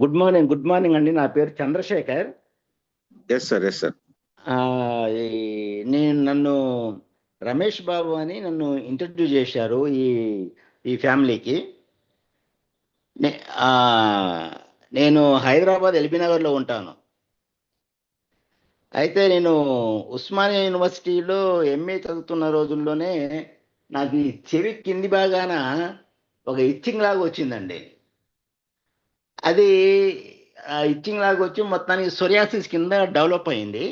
Good morning good morning అండి. నా పేరు Chandrashekhar. Yes sir yes sir నేను నన్ను రమేష్ బాబు అని నన్ను ఇంట్రడ్యూస్ చేశారు ఈ ఈ ఫ్యామిలీకి. నేను హైదరాబాద్ ఎల్బీ నగర్లో ఉంటాను. అయితే నేను ఉస్మానియా యూనివర్సిటీలో ఎంఏ చదువుతున్న రోజుల్లోనే నాకు ఈ చెవి కింది భాగాన ఒక ఇచ్చింగ్ లాగా వచ్చిందండి. అది ఇచ్చింగ్ లాగా వచ్చి మొత్తానికి సొరియాసిస్ కింద డెవలప్ అయింది.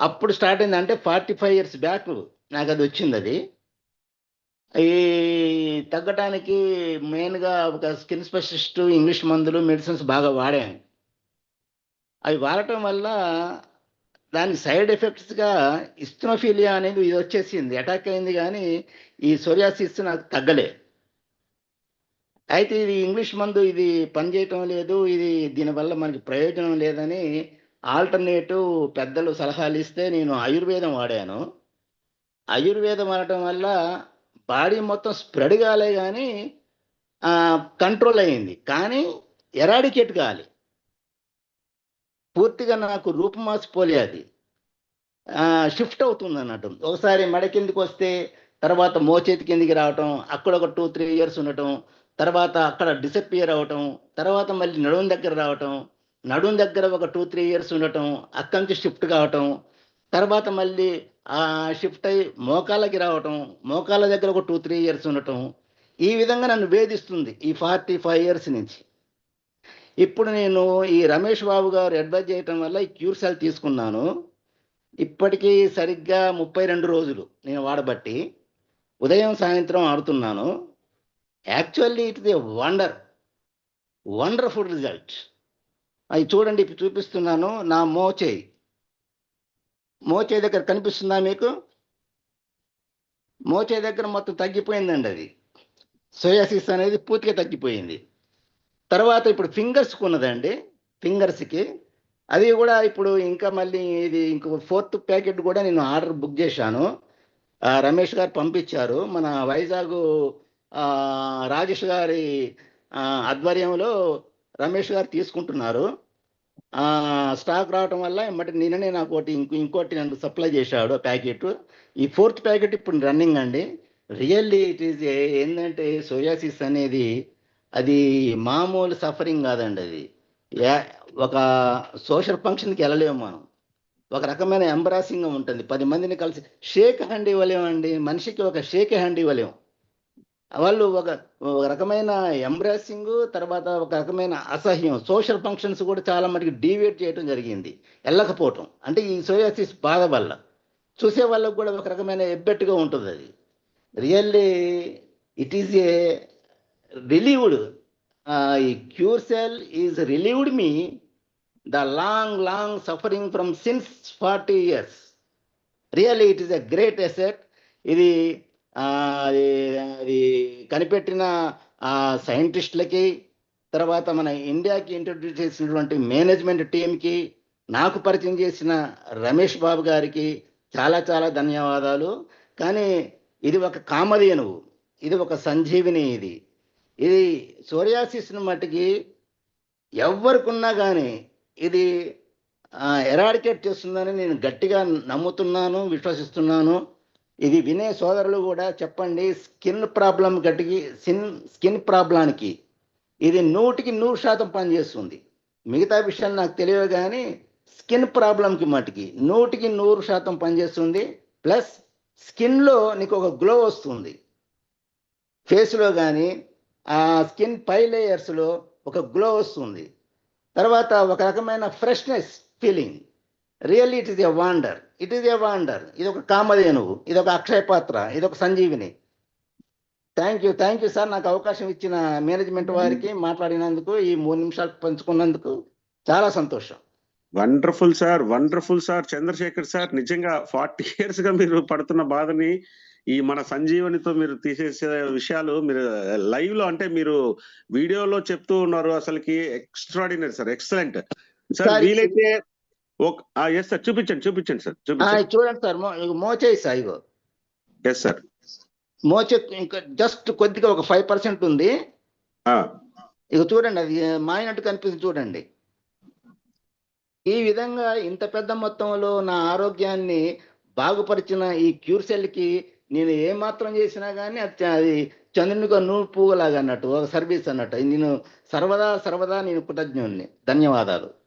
అప్పుడు స్టార్ట్ అయింది అంటే ఫార్టీ ఫైవ్ ఇయర్స్ బ్యాక్ నాకు అది వచ్చింది అది. ఈ తగ్గటానికి మెయిన్గా ఒక స్కిన్ స్పెషలిస్ట్ ఇంగ్లీష్ మందులు మెడిసిన్స్ బాగా వాడాను. అవి వాడటం వల్ల దానికి సైడ్ ఎఫెక్ట్స్గా ఇస్ట్రోఫీలియా అనేది ఇది వచ్చేసింది. అటాక్ అయింది కానీ ఈ సోరియాసిస్ నాకు తగ్గలేదు. అయితే ఇది ఇంగ్లీష్ మందు ఇది పనిచేయటం లేదు ఇది దీనివల్ల మనకి ప్రయోజనం లేదని ఆల్టర్నేటివ్ పెద్దలు సలహాలు ఇస్తే నేను ఆయుర్వేదం వాడాను. ఆయుర్వేదం వాడటం వల్ల బాడీ మొత్తం స్ప్రెడ్ కాలే కానీ కంట్రోల్ అయింది. కానీ ఎరాడికేట్ కాలి. పూర్తిగా నాకు రూపు మార్చిపోలే అది. షిఫ్ట్ అవుతుంది అన్నట్టు. ఒకసారి మడ కిందికి వస్తే తర్వాత మోచేతి కిందికి రావటం అక్కడ ఒక టూ త్రీ ఇయర్స్ ఉండటం తర్వాత అక్కడ డిసప్పియర్ అవటం తర్వాత మళ్ళీ నడుం దగ్గర రావటం నడుం దగ్గర ఒక టూ త్రీ ఇయర్స్ ఉండటం అక్కడి నుంచి షిఫ్ట్ కావటం తర్వాత మళ్ళీ ఆ షిఫ్ట్ అయ్యి మోకాళ్ళకి రావటం మోకాళ్ళ దగ్గర ఒక టూ త్రీ ఇయర్స్ ఉండటం ఈ విధంగా నన్ను వేధిస్తుంది ఈ ఫార్టీ ఫైవ్ ఇయర్స్ నుంచి. ఇప్పుడు నేను ఈ రమేష్ బాబు గారు అడ్వైజ్ చేయటం వల్ల ఈ క్యూర్ సెల్ తీసుకున్నాను. ఇప్పటికీ సరిగ్గా ముప్పై రెండు రోజులు నేను వాడబట్టి. ఉదయం సాయంత్రం ఆడుతున్నాను. Actually it the wonder wonderful result అవి చూడండి ఇప్పుడు చూపిస్తున్నాను. నా మోచేయి మోచే దగ్గర కనిపిస్తుందా మీకు? మోచే దగ్గర మొత్తం తగ్గిపోయిందండి అది. సోయాసిస్ అనేది పూర్తిగా తగ్గిపోయింది. తర్వాత ఇప్పుడు ఫింగర్స్కి ఉన్నదండి ఫింగర్స్కి. అది కూడా ఇప్పుడు ఇంకా మళ్ళీ ఇది ఇంకో ఫోర్త్ ప్యాకెట్ కూడా నేను ఆర్డర్ బుక్ చేశాను. రమేష్ గారు పంపించారు. మన వైజాగ్ రాజేష్ గారి ఆధ్వర్యంలో రమేష్ గారు తీసుకుంటున్నారు. స్టాక్ రావటం వల్ల మరి నిన్ననే నాకు ఒకటి ఇంకో ఇంకోటి నన్ను సప్లై చేశాడు ప్యాకెట్. ఈ ఫోర్త్ ప్యాకెట్ ఇప్పుడు రన్నింగ్ అండి. రియల్లీ ఇట్ ఈజ్ ఏంటంటే సోయాసిస్ అనేది అది మామూలు సఫరింగ్ కాదండి అది. యా- ఒక సోషల్ ఫంక్షన్కి వెళ్ళలేము మనం. ఒక రకమైన ఎంబరాసింగ్ ఉంటుంది. పది మందిని కలిసి షేక్ హ్యాండ్ ఇవ్వలేమండి మనిషికి ఒక షేక్ హ్యాండ్ ఇవ్వలేము. వాళ్ళు ఒక ఒక రకమైన ఎంబ్రాసింగ్ తర్వాత ఒక రకమైన అసహ్యం సోషల్ ఫంక్షన్స్ కూడా చాలా మటుకు డీవియేట్ చేయడం జరిగింది. వెళ్ళకపోవటం అంటే ఈ సోయాసిస్ బాధ వల్ల. చూసే వాళ్ళకు కూడా ఒక రకమైన ఎబ్బెట్టుగా ఉంటుంది అది. Really it is a relieved ఈ cure cell is relieved me the long long suffering from since forty years really it is a great asset ఇది అది అది కనిపెట్టిన సైంటిస్ట్లకి సైంటిస్టులకి తర్వాత మన ఇండియాకి ఇంట్రడ్యూస్ చేసినటువంటి మేనేజ్మెంట్ టీంకి నాకు పరిచయం చేసిన రమేష్ బాబు గారికి చాలా చాలా ధన్యవాదాలు. కానీ ఇది ఒక కామధేనువు ఇది ఒక సంజీవిని ఇది. ఇది సోరియాసిస్ని మట్టుకి ఎవరికున్నా కానీ ఇది ఎరాడికేట్ చేస్తుందని నేను గట్టిగా నమ్ముతున్నాను విశ్వసిస్తున్నాను. ఇది వినే సోదరులు కూడా చెప్పండి స్కిన్ ప్రాబ్లం గట్టికి సిన్ స్కిన్ ప్రాబ్లానికి ఇది నూటికి నూరు శాతం పనిచేస్తుంది. మిగతా విషయాలు నాకు తెలియదు కానీ స్కిన్ ప్రాబ్లంకి మటుకి నూటికి నూరు శాతం పనిచేస్తుంది. ప్లస్ స్కిన్లో నీకు ఒక గ్లో వస్తుంది. ఫేస్లో కానీ ఆ స్కిన్ పై లేయర్స్లో ఒక గ్లో వస్తుంది. తర్వాత ఒక రకమైన freshness feeling really it is a wonder it is a wonder ఇది ఒక కామధేనువు. ఇది ఒక అక్షయ పాత్ర ఇది ఒక Sanjeevini. Thank you thank you sir నాకు అవకాశం ఇచ్చిన మేనేజ్మెంట్ వారికి మాట్లాడినందుకు ఈ మూడు నిమిషాలు పంచుకున్నందుకు చాలా సంతోషం. Wonderful sir wonderful sir Chandrashekhar sir నిజంగా ఫార్టీ ఇయర్స్గా మీరు పడుతున్న బాధని ఈ మన సంజీవనితో మీరు తీసేసే విషయాలు మీరు లైవ్లో అంటే మీరు వీడియోలో చెప్తూ ఉన్నారు అసలుకి ఎక్స్ట్రాడినరీ సార్ ఎక్సలెంట్ సార్ వీలైతే ఎస్ సార్ చూపించండి చూపించండి సార్ చూపించండి. చూడండి సార్ మోచేయి సార్ ఇగో. ఎస్ సార్ మోచే ఇంకా జస్ట్ కొద్దిగా ఒక ఫైవ్ పర్సెంట్ ఉంది. ఇక చూడండి అది మాయనట్టు కనిపిస్తుంది చూడండి. ఈ విధంగా ఇంత పెద్ద మొత్తంలో నా ఆరోగ్యాన్ని బాగుపరిచిన ఈ క్యూర్ సెల్కి నేను ఏ మాత్రం చేసినా కానీ అది అది చంద్రునికి నూనె పువ్వులాగా అన్నట్టు ఒక సర్వీస్ అన్నట్టు. నేను సర్వదా సర్వదా నేను కృతజ్ఞుణ్ణి. ధన్యవాదాలు.